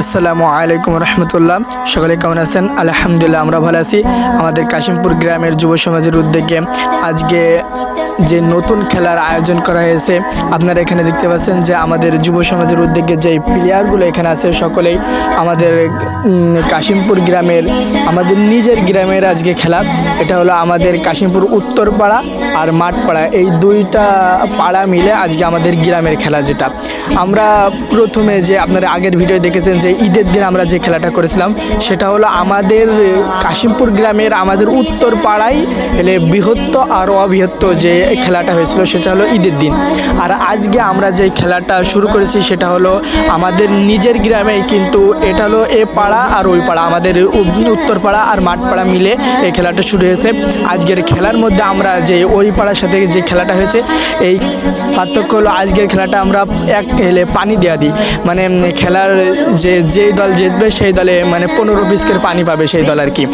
আসসালামু আলাইকুম রহমতুল্লাহ। সকলে কেমন আছেন? আলহামদুলিল্লাহ, আমরা ভালো আছি। আমাদের কাশিমপুর গ্রামের যুব সমাজের উদ্যোগে আজকে যে নতুন খেলার আয়োজন করা হয়েছে। আপনারা এখানে দেখতে পাচ্ছেন যে আমাদের যুব সমাজের উদ্যোগে যে প্লেয়ারগুলো এখানে আছে, সকলেই আমাদের কাশিমপুর গ্রামের, আমাদের নিজের গ্রামের আজকে খেলা। এটা হলো আমাদের কাশিমপুর উত্তরপাড়া আর মাঠপাড়া। এই দুইটা পাড়া মিলে আজকে আমাদের গ্রামের খেলা যেটা। আমরা প্রথমে যে আপনারা আগের ভিডিও দেখেছেন যে ঈদের দিন আমরা যে খেলাটা করেছিলাম, সেটা হলো আমাদের কাশিমপুর গ্রামের, আমাদের উত্তর পাড়ায় এলে বৃহত্ত আর অবৃহত্ত যে খেলাটা হয়েছিল, সেটা হলো ঈদের দিন। আর আজকে আমরা যে খেলাটা শুরু করেছি, সেটা হলো আমাদের নিজের গ্রামেই কিন্তু এটা হলো এ পাড়া আর ওই পাড়া। আমাদের উত্তর পাড়া আর মাঠ পাড়া মিলে এই খেলাটা শুরু হয়েছে। আজকের খেলার মধ্যে আমরা যে ওই পাড়ার সাথে যে খেলাটা হয়েছে, এই পার্থক্য হলো আজকের খেলাটা আমরা এক হেলে পানি দেওয়া দিই। মানে খেলার যে যেই দল জিতবে, সেই দলে মানে পনেরো পিসকের পানি পাবে সেই দল আর কি।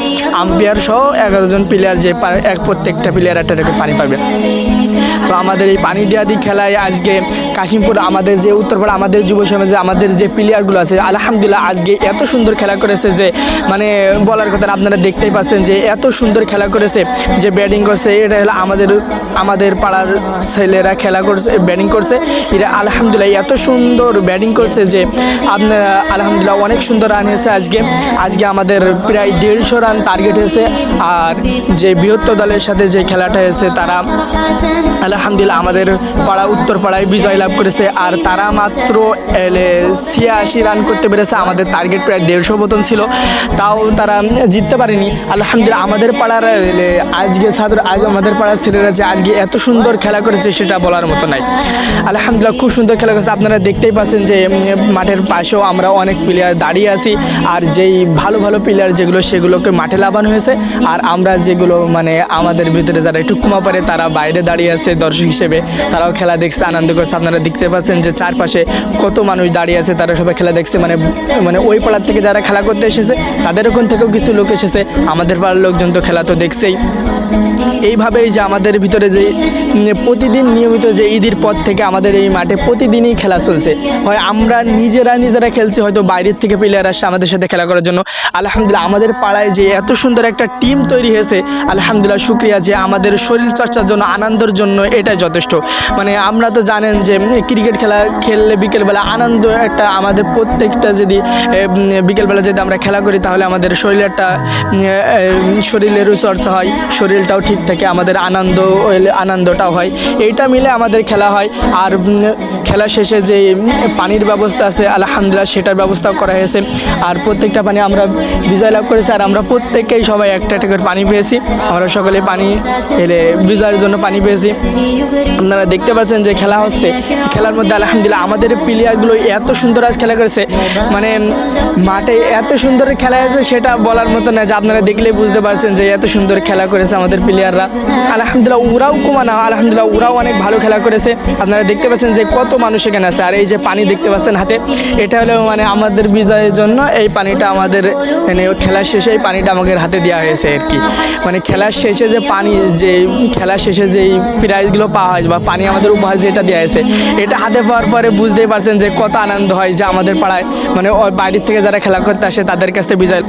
আম্পায়ার সহ এগারো জন প্লেয়ার যে এক প্রত্যেকটা প্লেয়ার একটা পানি পাবে। You. তো আমাদের এই পানি দেওয়া দিই খেলায় আজকে কাশিমপুর আমাদের যে উত্তরপাড়া আমাদের যুব সমাজে আমাদের যে প্লেয়ারগুলো আছে, আলহামদুলিল্লাহ আজকে এত সুন্দর খেলা করেছে যে মানে বলার কথা আপনারা দেখতেই পাচ্ছেন যে এত সুন্দর খেলা করেছে যে ব্যাটিং করছে। এটা হলো আমাদের আমাদের পাড়ার ছেলেরা খেলা করছে ব্যাটিং করছে। এরা আলহামদুলিল্লাহ এত সুন্দর ব্যাটিং করছে যে, আপনারা আলহামদুলিল্লাহ অনেক সুন্দর রান হয়েছে আজকে। আজকে আমাদের প্রায় দেড়শো রান টার্গেট হয়েছে। আর যে বৃহত্তর দলের সাথে যে খেলাটা হয়েছে, তারা আলহামদুলিল্লাহ, আমাদের পাড়া উত্তর পাড়ায় বিজয় লাভ করেছে। আর তারা মাত্র ছিয়াশি রান করতে পেরেছে। আমাদের টার্গেট প্রায় দেড়শো মতন ছিল। তাও তারা জিততে পারেনি। আলহামদুলিল্লাহ, আমাদের পাড়ার আজকে ছাত্র, আজ আমাদের পাড়ার ছেলেরা যে আজকে এত সুন্দর খেলা করেছে, সেটা বলার মতো নাই। আলহামদুলিল্লাহ, খুব সুন্দর খেলা করেছে। আপনারা দেখতেই পাচ্ছেন যে মাঠের পাশেও আমরা অনেক প্লেয়ার দাঁড়িয়ে আছি। আর যেই ভালো ভালো প্লেয়ার যেগুলো, সেগুলোকে মাঠে লাভানো হয়েছে। আর আমরা যেগুলো মানে আমাদের ভিতরে যারা একটু কুমা পারে তারা বাইরে দাঁড়িয়ে আছে। দর্শক হিসেবে তারাও খেলা দেখছে, আনন্দ করছে। আপনারা দেখতে পাচ্ছেন যে চারপাশে কত মানুষ দাঁড়িয়ে আছে, তারা সবাই খেলা দেখছে। মানে মানে ওই পাড়ার থেকে যারা খেলা করতে এসেছে, তাদের ওখান থেকেও কিছু লোক এসেছে। আমাদের পাড়ার লোকজন তো খেলা তো দেখছেই। এইভাবেই যে আমাদের ভিতরে যে প্রতিদিন নিয়মিত যে ঈদের পর থেকে আমাদের এই মাঠে প্রতিদিনই খেলা চলছে। হয় আমরা নিজেরা নিজেরা খেলছি, হয়তো বাইরের থেকে প্লেয়ার আসছে আমাদের সাথে খেলা করার জন্য। আলহামদুলিল্লাহ, আমাদের পাড়ায় যে এত সুন্দর একটা টিম তৈরি হয়েছে, আলহামদুলিল্লাহ শুক্রিয়া যে আমাদের শরীর চর্চার জন্য, আনন্দের জন্য এটাই যথেষ্ট। মানে আমরা তো জানেন যে ক্রিকেট খেলা খেললে বিকেলবেলা আনন্দ একটা আমাদের প্রত্যেকটা যদি বিকেলবেলা যদি আমরা খেলা করি, তাহলে আমাদের শরীরের একটা শরীরেরও চর্চা হয়, শরীরটাও ঠিক থাকে। আমাদের আনন্দ হইলে আনন্দটাও হয়। এইটা মিলে আমাদের খেলা হয়। আর খেলা শেষে যে পানির ব্যবস্থা আছে, আলহামদুলিল্লাহ সেটার ব্যবস্থাও করা হয়েছে। আর প্রত্যেকটা পানি আমরা বিজয় লাভ করেছি। আর আমরা প্রত্যেকেই সবাই একটা একটা করে পানি পেয়েছি। আমরা সকলে পানি এলে বিজয়ের জন্য পানি পেয়েছি। আপনারা দেখতে পাচ্ছেন যে খেলা হচ্ছে। খেলার মধ্যে আলহামদুলিল্লাহ আমাদের প্লেয়ারগুলো এত সুন্দর আজ খেলা করেছে। মানে মাঠে এত সুন্দর খেলা হয়েছে সেটা বলার মতো না যে আপনারা দেখলেই বুঝতে পারছেন যে এত সুন্দর খেলা করেছে আমাদের প্লেয়াররা আলহামদুলিল্লাহ ওরাও কমানা, আলহামদুলিল্লাহ ওরাও অনেক ভালো খেলা করেছে। আপনারা দেখতে পাচ্ছেন যে কত মানুষ এখানে আছে। আর এই যে পানি দেখতে পাচ্ছেন হাতে, এটা হলো মানে আমাদের বিজয়ের জন্য এই পানিটা আমাদের মানে খেলার শেষে এই পানিটা আমাদের হাতে দেওয়া হয়েছে আর কি। মানে খেলার শেষে যে পানি, যে খেলার শেষে যে প্রাইজগুলো পাওয়া হয় বা পানি আমাদের উপহার যেটা দেওয়া হয়েছে, এটা হাতে পাওয়ার পরে বুঝতেই পারছেন যে কত আনন্দ হয় যে আমাদের পাড়ায়। মানে বাইরের থেকে যারা খেলা করতে আসে, তাদের কাছ বিজয়